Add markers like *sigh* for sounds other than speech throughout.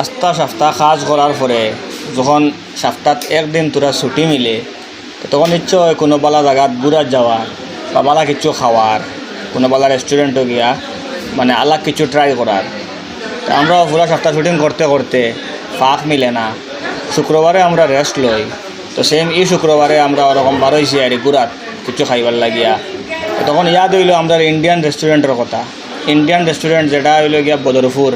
আস্তা সাপ্তাহ কাজ করার পরে যখন সপ্তাহ একদিন তোরা ছুটি মিলে তখন নিশ্চয় কোনো বালা জায়গাত ঘুরার যাওয়ার বা বালা কিছু খাওয়ার কোনো বালা রেস্টুরেন্টে গিয়া মানে আলাগ কিছু ট্রাই করার তা আমরা পুরো সপ্তাহ শুটিং করতে করতে ফাঁক মিলে না। শুক্রবারে আমরা রেস্ট লই তো সেম এই শুক্রবারে আমরা ওরকম বারোইছি আর গুড়াত কিছু খাইবার লাগিয়া। তখন ইয়াদ হইল আমরা ইন্ডিয়ান রেস্টুরেন্টের কথা। ইন্ডিয়ান রেস্টুরেন্ট যেটা হইল গিয়া বদরপুর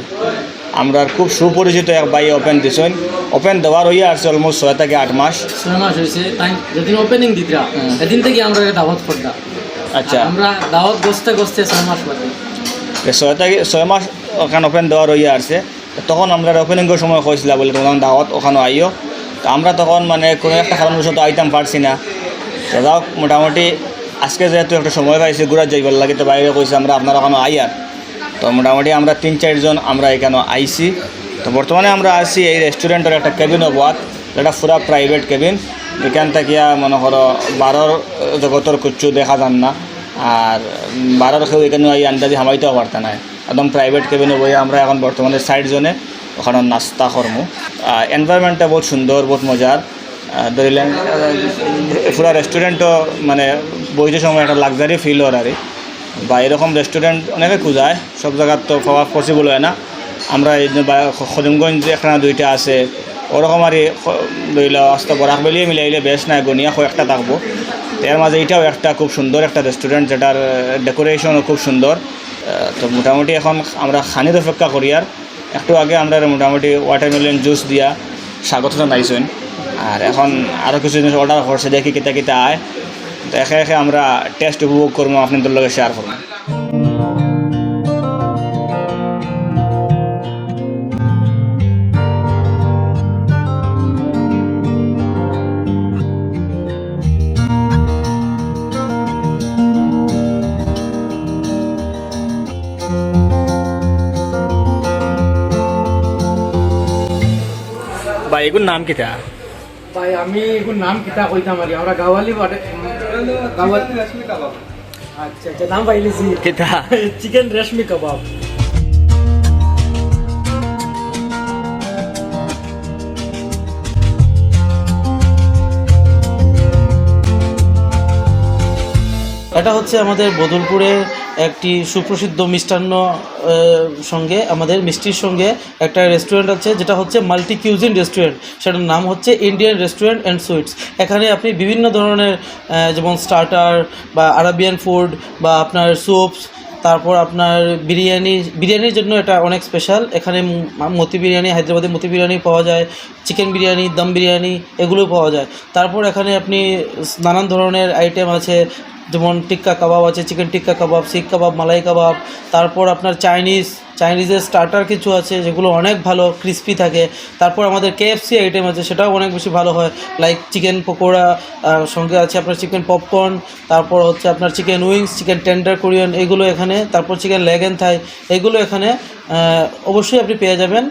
আমরা খুব সুপরিচিত এক বাই ওপেন দিছেন। ওপেন দেওয়ার হইয়া আসছে অলমোস্ট ছয় থেকে আট মাস। ছয় মাস হয়েছে তাই যেদিন ওপেনিং দিতরা এদিন থেকে আমরা দাওয়াত করতাম আচ্ছা। আমরা দাওয়াত গছতে গছতে ছয় মাস বাদে। যে ছয় থেকে ছয় মাস ওখানে ওপেন দেওয়ার হইয়া আসছে। তখন আমরা ওপেনিংয়ের সময় কইছিলা বলে তোমার দাওয়াত ওখানে আইও। তো আমরা তখন মানে কোনো একটা কারণবশত আইতাম পারছি না। তো যাও মোটামুটি আজকে যেহেতু একটা সময় পাইছি ঘুরা যাইবার লাগে তো বাইরে কইছে আমরা আপনার ওখানে আইয়ার। তো মোটামুটি আমরা তিন চারজন আমরা এখানে আইছি তো বর্তমানে আমরা আসি এই রেস্টুরেন্টের একটা কেবিন অবাদ যেটা পুরা প্রাইভেট কেবিন এখান থেকে মনে করো বারোর জগতর কিচ্ছু দেখা যান না। আর বারোর কেউ এখানে এই আন্দাজি হামাইতেও পারতে না একদম প্রাইভেট কেবিনে বই আমরা এখন বর্তমানে সাইড জোনে ওখানে নাস্তা করমু। এনভায়রনমেন্টটা বহুত সুন্দর, বহুত মজার। ধরিলেন পুরা রেস্টুরেন্টও মানে বইতে সময় একটা লাক্সারি ফিল ওর আর। বা এরকম রেস্টুরেন্ট অনেকে খুঁজায়, সব জায়গার তো পাওয়া পসিবল হয় না। আমরা এই খদিমগঞ্জ এখানে দুইটা আছে, ওরকম আর ধরিল আস্তে বরাক বেলিয়ে মিলাইলে বেশ নাই গনিয়া একটা থাকব। এর মাঝে এটাও একটা খুব সুন্দর একটা রেস্টুরেন্ট যেটার ডেকোরেশনও খুব সুন্দর। তো মোটামুটি এখন আমরা খানির অপেক্ষা করি আর। একটু আগে আমরা মোটামুটি ওয়াটারমেলন জুস দিয়া স্বাগত জানাইছেন আর এখন আরও কিছু জিনিস অর্ডার করছে, দেখি কিতা কিতা আয়। তো একে একে আমরা টেস্ট উপভোগ করব আপনাদের লগে শেয়ার করব। বা এগুলোর নাম কিতা? ভাই আমি এখন নাম কিতা কইতাম আর আমরা গাওয়ালি আচ্ছা আচ্ছা নাম পাইলেছি কিতা *laughs* চিকেন রেশমি কাবাব। এটা হচ্ছে আমাদের বদলপুরের একটি সুপ্রসিদ্ধ মিষ্টান্ন সঙ্গে, আমাদের মিষ্টির সঙ্গে একটা রেস্টুরেন্ট আছে, যেটা হচ্ছে মাল্টি কিউজিন রেস্টুরেন্ট সেটার নাম হচ্ছে ইন্ডিয়ান রেস্টুরেন্ট অ্যান্ড সুইটস এখানে আপনি বিভিন্ন ধরনের যেমন স্টার্টার বা আরাবিয়ান ফুড বা আপনার স্যুপস তারপর আপনার বিরিয়ানি, বিরিয়ানির জন্য এটা অনেক স্পেশাল এখানে মতি বিরিয়ানি, হায়দ্রাবাদি মতি বিরিয়ানি পাওয়া যায় চিকেন বিরিয়ানি দম বিরিয়ানি, এগুলো পাওয়া যায়। তারপর এখানে আপনি নানান ধরনের আইটেম আছে যেমন টিক্কা কাবাব আছে, চিকেন টিক্কা কাবাব, শিখ কাবাব, মালাই কাবাব, তারপর আপনার চাইনিজ, চাইনিজের স্টার্টার কিছু আছে যেগুলো অনেক ভালো ক্রিস্পি থাকে। তারপর আমাদের কেএফসি আইটেম আছে, সেটাও অনেক বেশি ভালো হয়। লাইক চিকেন পকোড়া সঙ্গে আছে আপনার চিকেন পপকর্ন তারপর হচ্ছে আপনার chicken wings chicken tender Korean এগুলো এখানে, তারপর চিকেন লেগেন থাই এগুলো এখানে অবশ্যই আপনি পেয়ে যাবেন।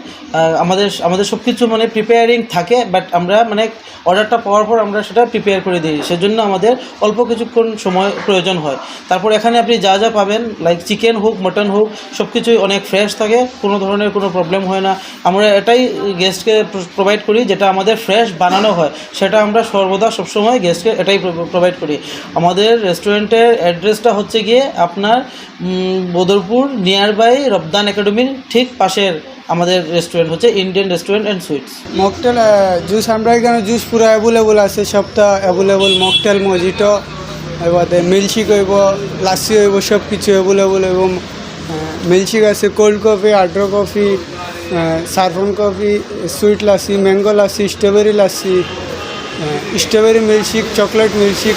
আমাদের আমাদের সব কিছু মানে প্রিপেয়ারিং থাকে বাট আমরা মানে অর্ডারটা পাওয়ার পর আমরা সেটা প্রিপেয়ার করে দিই। সেজন্য আমাদের অল্প কিছুক্ষণ সময় প্রয়োজন হয়। তারপর এখানে আপনি যা যা পাবেন লাইক চিকেন হোক মটন হোক সব কিছুই অনেক ফ্রেশ থাকে, কোনো ধরনের কোনো প্রবলেম হয় না। আমরা এটাই গেস্টকে প্রোভাইড করি, যেটা আমাদের ফ্রেশ বানানো হয়। সেটা আমরা সর্বদা সবসময় গেস্টকে এটাই প্রোভাইড করি। আমাদের রেস্টুরেন্টের অ্যাড্রেসটা হচ্ছে গিয়ে আপনার বদরপুর নিয়ার বাই রপ্তান একাডেমির ঠিক পাশের আমাদের রেস্টুরেন্ট হচ্ছে Indian restaurant and sweets mocktail juice আমরা এখানে জুস পুরো অ্যাভেলেবল আছে, সবটা অ্যাভেলেবল মকটেল মজিটো এবারে মিল্কশেক হইব লাসি হইব সব কিছু অ্যাভেলেবল এবং মিল্কশেক আছে কোল্ড কফি আড্র coffee সারফন coffee sweet lassi mango lassi strawberry lassi strawberry milkshake chocolate milkshake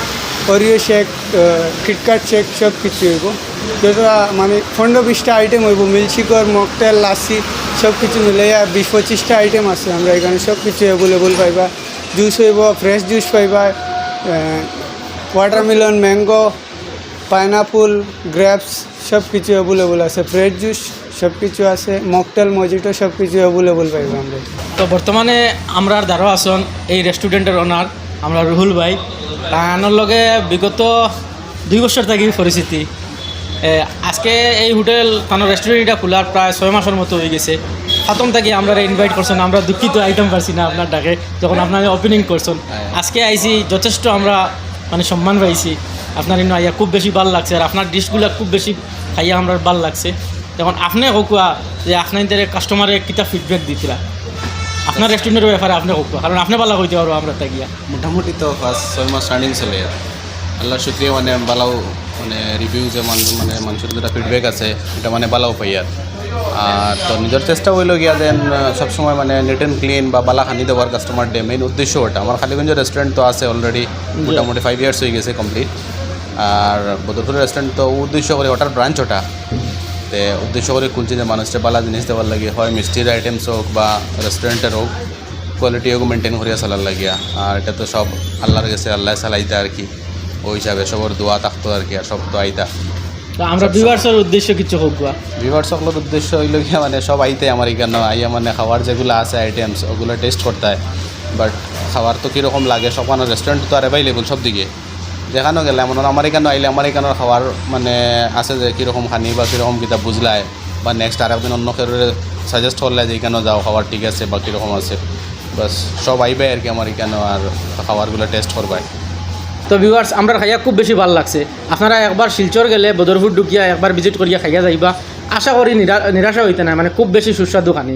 Oreo shake KitKat shake সব কিছু হইব। যেটা মানে পনেরো বিশটা আইটেম হইব, মিল্কশেকর, মকটেল, লাসি সব কিছু মিলে বিশ পঁচিশটা আইটেম আছে আমরা এখানে, সব কিছু অ্যাভেলেবল পাইবা। জুস হইব ফ্রেশ জুস পাইবা ওয়াটারমেলন ম্যাঙ্গো পাইনাপুল গ্রেপস সব কিছু অ্যাভেলেবল আছে। ফ্রেশ জুস সব কিছু আছে, মকটেল মজিটো সব কিছু অ্যাভেলেবল পাইবা আমরা। তো বর্তমানে আমরা দ্বারা আসন এই রেস্টুরেন্টের ওনার আমরা রুহুল ভাই। তানোর লগে বিগত দুই বছর থাকি পরিস্থিতি এ, আজকে এই হোটেল তানোর রেস্টুরেন্টটা খোলার প্রায় ছয় মাসের মতো হয়ে গেছে। প্রথম থেকে আমরা ইনভাইট করছেন আমরা দুঃখিত আইটেম পারছি না আপনার ডাকে যখন আপনার ওপেনিং করছেন। আজকে আইছি যথেষ্ট আমরা মানে সম্মান পাইছি। আপনার ইনো আইয়া খুব বেশি ভালো লাগছে আর আপনার ডিশগুলো খুব বেশি খাইয়া আমরা ভালো লাগছে। যখন আপনি কোকুয়া যে আপনার কাস্টমারে কিতা ফিডব্যাক দিতরা আপনার রেস্টুরেন্টের ব্যাপারে আপনি কোকুয়া কারণ আপনি ভালো কইতে পারব আমরা তাকিয়া মোটামুটি তো ফার্স্ট ছয় মাস রানিং চলে। আল্লাহ শুক্রিয়া মানে বালাও মানে রিভিউ যে মানুষ মানে মানুষের যেটা ফিডব্যাক আছে এটা মানে বালাও পাই আর। আর তো নিজের চেষ্টা হইল গিয়া দেন সবসময় মানে নেট অ্যান্ড ক্লিন বা বালা খানি দেওয়ার কাস্টমার ডে মেইন উদ্দেশ্য ওটা। আমার খালিগঞ্জ রেস্টুরেন্ট তো আছে অলরেডি মোটামুটি ফাইভ ইয়ার্স হয়ে গেছে কমপ্লিট আর বদরপুর রেস্টুরেন্ট তো উদ্দেশ্য করে ওটার ব্রাঞ্চ ওটা। তে উদ্দেশ্য করে খুলছি যে মানুষটা বালা জিনিস দেওয়ার লাগে হয় মিষ্টির আইটেমস হোক বা রেস্টুরেন্টের হোক কোয়ালিটি হোক মেনটেন করিয়া চালার লাগিয়া। আর এটা তো সব আল্লাহর কাছে আল্লাহ চালাইতা আর কি। ওই হিসাবে সবর দোয়া থাকতো আর কি আর সব তো আইতা। তো আমরা ভিউয়ার্সের উদ্দেশ্য কিছু কোকুয়া ভিভার সকলের উদ্দেশ্য হইল গিয়া মানে সব আইতে আমার এখানে আইয়া মানে খাওয়ার যেগুলো আছে আইটেমস ওগুলো টেস্ট করতে হয় বাট খাবার তো কীরকম লাগে সব মানে রেস্টুরেন্ট তো আর অ্যাভেলেবল সব দিকে। দেখানো গেলে এমন আমার এখানে আইলে আমার এখানের খাবার মানে আছে যে কীরকম খানি বা কীরকম কিতা বুঝলায় বা নেক্সট আর একদিন অন্য কেউ সাজেস্ট করলে যে এখানে যাও খাবার ঠিক আছে বা কীরকম আছে। বাস সব আইবে আর কি আমার এখানে আর খাবারগুলো টেস্ট করবাই তো ভিউয়ার্স আমরা খাইয়া খুব বেশি ভালো লাগছে। আপনারা একবার শিলচর গেলে, বদরপুর ঢুকিয়া একবার ভিজিট করিয়া খাইয়া যাইবা। আশা করি নিরা- নিরাশা হইতে না মানে খুব বেশি সুস্বাদু খানি।